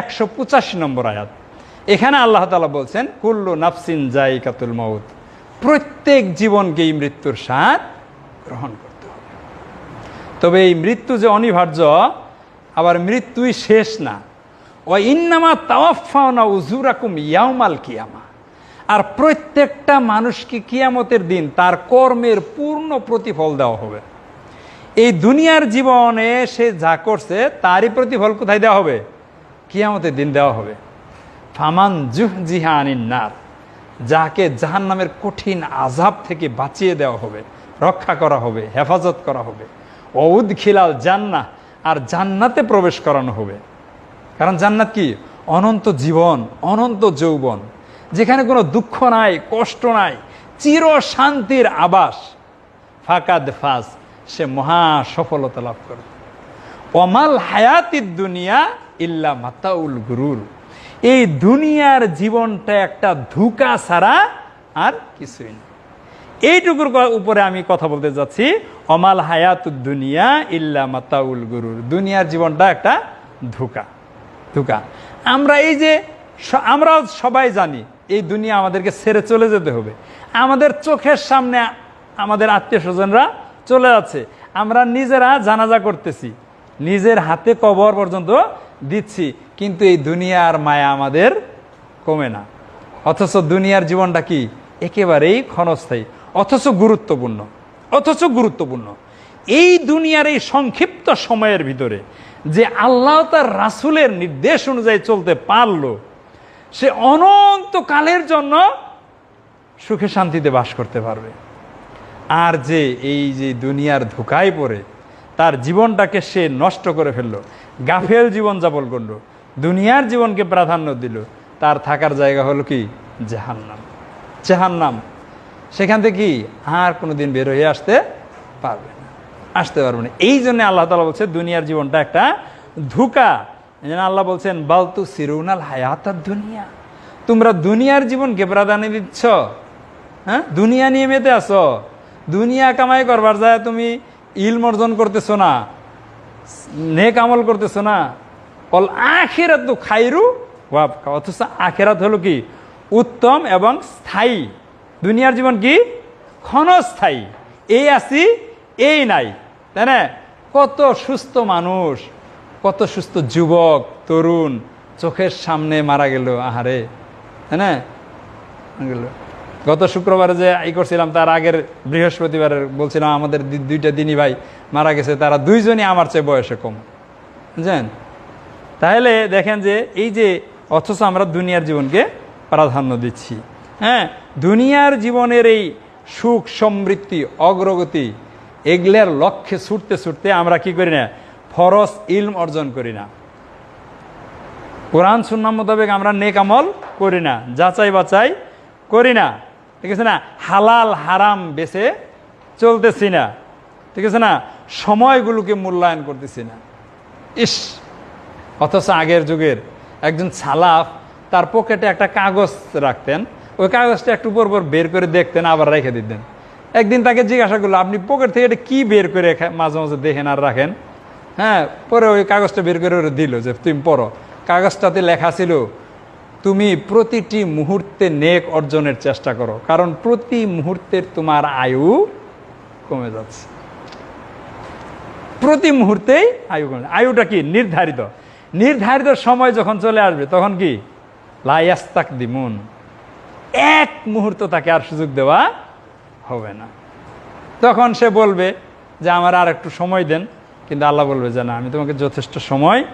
একশো পঁচাশি নম্বর আয়াত। এখানে আল্লাহ তালা বলছেন, কুল্লু নাফসিন জাইকাতুল মউত। প্রত্যেক জীবনকেই মৃত্যুর স্বাদ গ্রহণ করতে হবে। তবে এই মৃত্যু যে অনিবার্য, আবার মৃত্যুই শেষ না। ও ইন্নামা তাওয়াফাওনা উজুরাকুম ইয়াউমাল কিয়ামা। আর প্রত্যেকটা মানুষকে কিয়ামতের দিন তার কর্মের পূর্ণ প্রতিফল দেওয়া হবে। এই দুনিয়ার জীবনে সে যা করছে, তারই প্রতিফল কোথায় দেওয়া হবে? কিয়ামতের দিন দেওয়া হবে। ফামান জুহ জিহানিন নার যাকে জাহান নামের কঠিন আজাব থেকে বাঁচিয়ে দেওয়া হবে, রক্ষা করা হবে, হেফাজত করা হবে। অউদ খিলাল জান্না আর জান্নাতে প্রবেশ করানো হবে। কারণ জান্নাত কি? অনন্ত জীবন, অনন্ত যৌবন। যেখানে কোনো দুঃখ নাই, কষ্ট নাই, চির শান্তির আবাস। ফাকাদ ফাস সে মহা সফলতা লাভ করবে। অমাল হায়াতির দুনিয়া ইল্লা মাতাউল গুরুর। এই দুনিয়ার জীবনটা একটা ধোঁকা ছাড়া আর কিছুই না। এইটুকুর উপরে আমি কথা বলতে যাচ্ছি, অমাল হায়াতুদ দুনিয়া ইল্লা মাতাউল গুরুর। দুনিয়ার জীবনটা একটা ধোঁকা ধোঁকা। আমরা এই যে স- আমরা সবাই জানি, এই দুনিয়া আমাদেরকে ছেড়ে চলে যেতে হবে। আমাদের চোখের সামনে আমাদের আত্মীয় স্বজনরা চলে যাচ্ছে। আমরা নিজেরা জানাজা করতেছি, নিজের হাতে কবর পর্যন্ত দিচ্ছি, কিন্তু এই দুনিয়ার মায়া আমাদের কমে না। অথচ দুনিয়ার জীবনটা কি? একেবারেই ক্ষণস্থায়ী, অথচ গুরুত্বপূর্ণ অথচ গুরুত্বপূর্ণ। এই দুনিয়ার এই সংক্ষিপ্ত সময়ের ভিতরে যে আল্লাহ তার রাসুলের নির্দেশ অনুযায়ী চলতে পারল, সে অনন্তকালের জন্য সুখে শান্তিতে বাস করতে পারবে। আর যে এই যে দুনিয়ার ধোকায় পড়ে তার জীবনটাকে সে নষ্ট করে ফেলল। গাফেল জীবন যাপন করল। দুনিয়ার জীবনকে প্রাধান্য দিল। তার থাকার জায়গা হলো কি? জাহান্নাম। জাহান্নাম। সেখান থেকে কি আর কোনোদিন বের হয়ে আসতে পারবে না। আসতে পারবে না। এই জন্য আল্লাহ তালা বলছে, দুনিয়ার জীবনটা একটা ধোকা। আল্লাহ বলছেন, বালতু সিরুনাল হায়াতার দুনিয়া। তোমরা দুনিয়ার জীবনকে প্রাধান্য দিচ্ছ হ্যাঁ? দুনিয়া নিয়ে মেতে আছো। দুনিয়া কামাই করবার যায় তুমি ইলম অর্জন করতেছো না, নেক আমল করতেছো না কল আখেরাত তো খাইরু ওয়াব অথচ আখেরাত হলো কি? উত্তম এবং স্থায়ী। দুনিয়ার জীবন কি? ক্ষণস্থায়ী। এই আছি, এই নাই। তাই না? কত সুস্থ মানুষ, কত সুস্থ যুবক, তরুণ, চোখের সামনে মারা গেল, আহারে। তাই না? গেল। গত শুক্রবারে যে ই করছিলাম, তার আগের বৃহস্পতিবারের বলছিলাম, আমাদের দুইটা দিনই ভাই মারা গেছে, তারা দুইজনই আমার চেয়ে বয়সে কম। বুঝলেন তাহলে দেখেন যে এই যে অথচ আমরা দুনিয়ার জীবনকে প্রাধান্য দিচ্ছি। হ্যাঁ দুনিয়ার জীবনের এই সুখ, সমৃদ্ধি, অগ্রগতি, এগুলার লক্ষ্যে ছুটতে ছুটতে আমরা কি করি না ফরস ইলম অর্জন করি না। কোরআন সুন্নাম মোতাবেক আমরা নেক আমল করি না যাচাই বাছাই করি না। ঠিক আছে না? হালাল, হারাম বেছে চলতেছি না। ঠিক আছে না? সময়গুলোকে মূল্যায়ন করতেছি না। ইস! অথচ আগের যুগের একজন সালাফ তার পকেটে একটা কাগজ রাখতেন। ওই কাগজটা একটু পর পর বের করে দেখতেন, আবার রেখে দিতেন। একদিন তাকে জিজ্ঞাসা করল, আপনি পকেট থেকে এটা কী বের করে মাঝে মাঝে দেখেন আর রাখেন? হ্যাঁ পরে ওই কাগজটা বের করে দিল যে, তুমি পড়ো। কাগজটাতে লেখা ছিল তুমি প্রতিটি মুহূর্তে নেক অর্জনের চেষ্টা করো, কারণ প্রতি মুহূর্তের তোমার আয়ু কমে যাচ্ছে। প্রতি মুহূর্তেই আয়ু কমে আয়ুটা কি? নির্ধারিত। নির্ধারিত সময় যখন চলে আসবে, তখন কি? লাইয়াস্তাক দিমুন এক মুহূর্ত তাকে আর সুযোগ দেওয়া হবে না। তখন সে বলবে যে, আমার আর একটু সময় দেন। কিন্তু আল্লাহ বলবে যে, না, আমি তোমাকে যথেষ্ট সময়